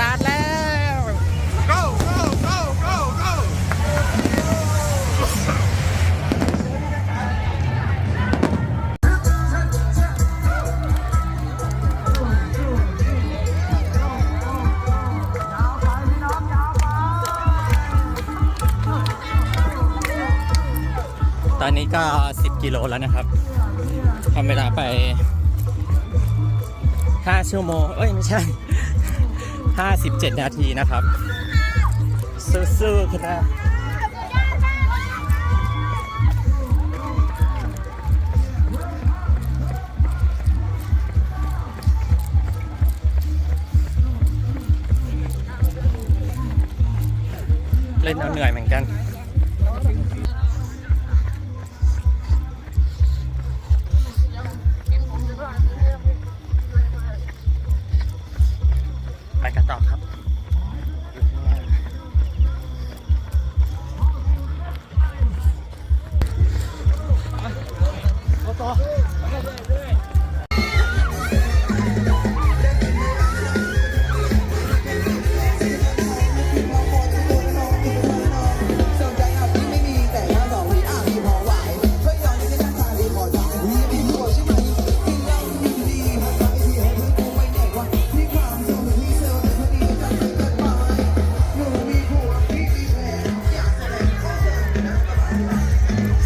ตาร์ทแล้ว go go go go go ตอนนี้ก็ 10 กิโลแล้วนะครับทำเวลาไป 5 ชั่วโมง เอ้ย ไม่ใช่ 57 นาทีนะครับสู้ๆครับเล่นเอาเหนื่อยเหมือนกัน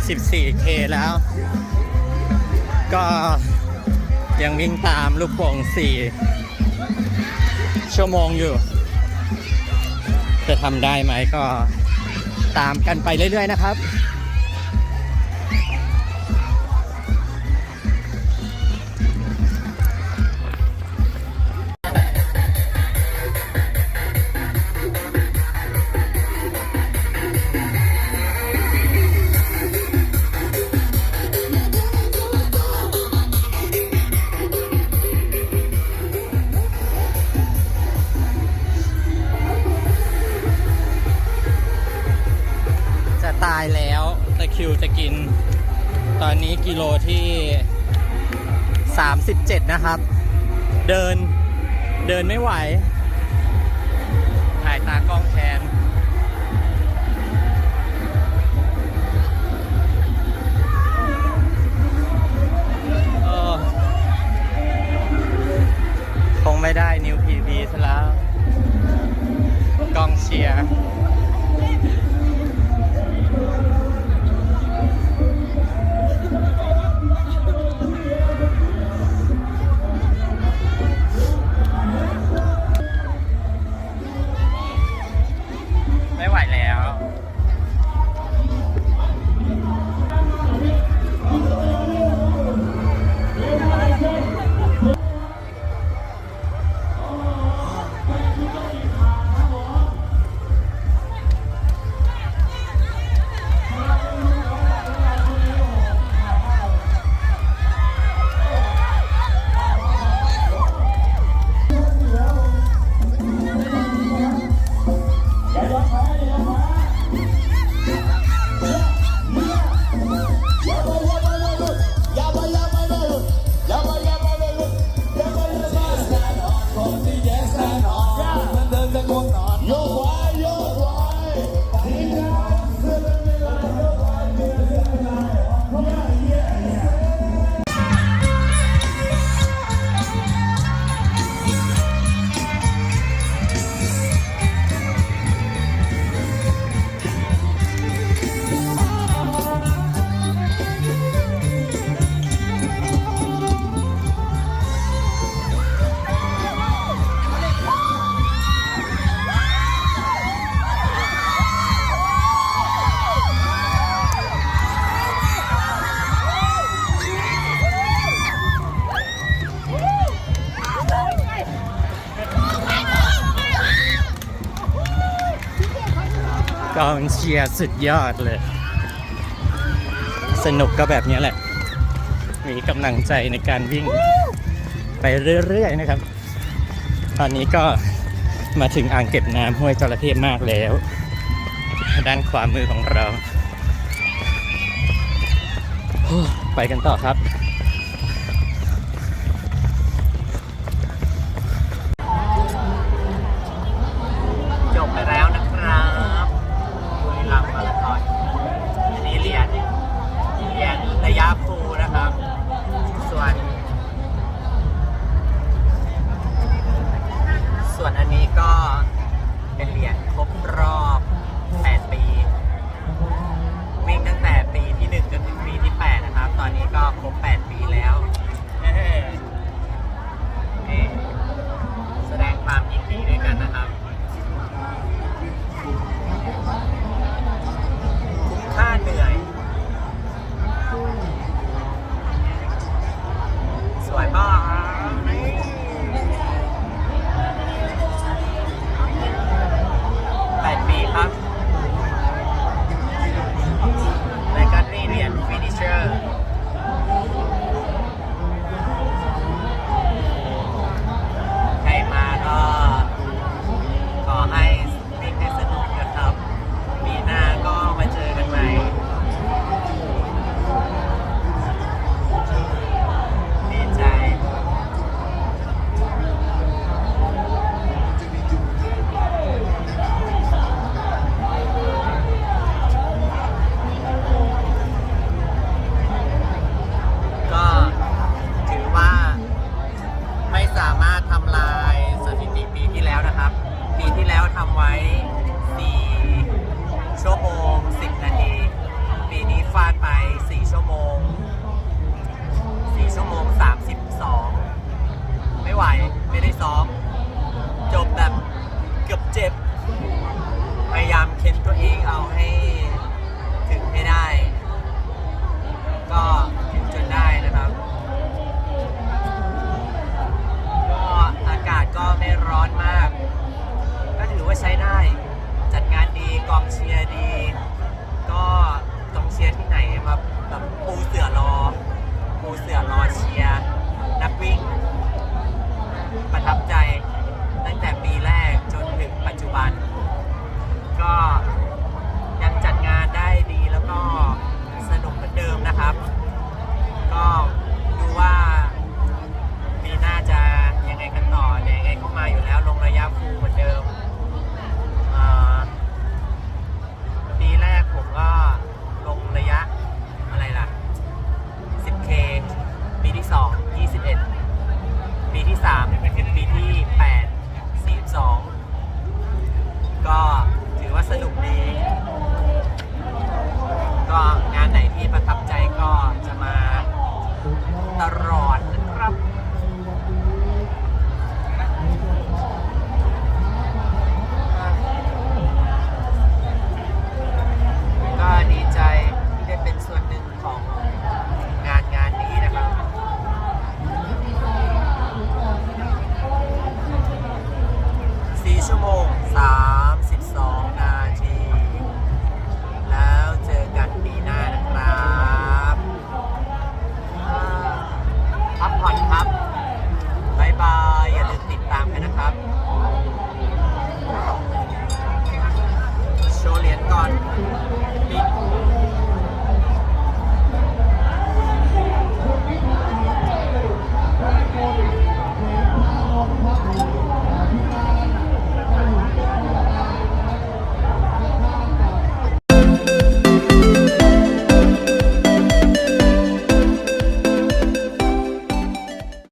14K แล้ว ก็ยังวิ่งตามลูกโป่ง4 ชั่วโมงอยู่ จะทำได้ไหมก็ตามกันไปเรื่อยๆนะครับ คิวจะกิน ตอนนี้กิโลที่ 37 นะครับ เดินเดินไม่ไหว กองเชียร์สุดยอดเลย สนุกก็แบบนี้แหละ มีกำลังใจในการวิ่งไปเรื่อยๆนะครับ ตอนนี้ก็มาถึงอ่างเก็บน้ำห้วยจระเข้มากแล้ว ด้านขวามือของเรา ไปกันต่อครับ